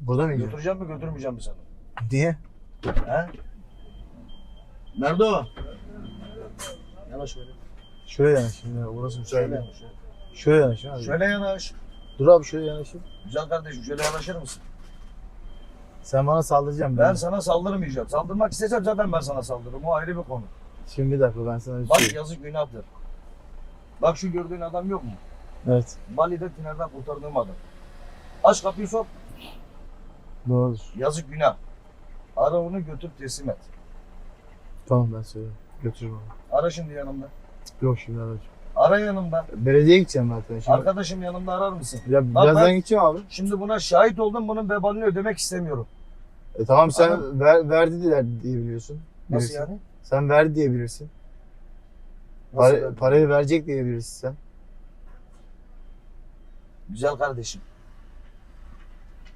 Burada mı yiyeceğim? Götüreceğim mi götürmeyeceğim mi sana? Niye? He? Nerede o? Yanaş şöyle. Şöyle yanaş şimdi. Orası Şöyle müsait. yanaş. şöyle. Şöyle yanaş abi. Şöyle yanaş. Dur abi şöyle yanaşayım. Güzel kardeşim şöyle yanaşır mısın? Sen bana saldıracaksın. Ben Ben... sana saldırmayacağım. Saldırmak istesem zaten ben sana saldırırım. O ayrı bir konu. Şimdi bir dakika ben sana bir Bak şey. yazık günahtır. Bak şu gördüğün adam yok mu? Evet. Bali'de tinerden kurtardığım adam. Aç kapıyı sok. Doğrudur. Yazık günah. Ara onu götür teslim et. Tamam ben söyleyeyim. Götürürüm onu. Ara şimdi yanımda. Yok şimdi arayacağım. Ara yanımda. Belediyeye gideceğim zaten şimdi. Arkadaşım yanımda arar mısın? Ya Bak birazdan ben- gideceğim abi. Şimdi buna şahit oldum. Bunun vebalini ödemek istemiyorum. E tamam sen Anladım. ver, verdi diler diyebiliyorsun. Nasıl Bilirsin. yani? Sen verdi diyebilirsin. Nasıl Para, yani? parayı verecek diyebilirsin sen. Güzel kardeşim.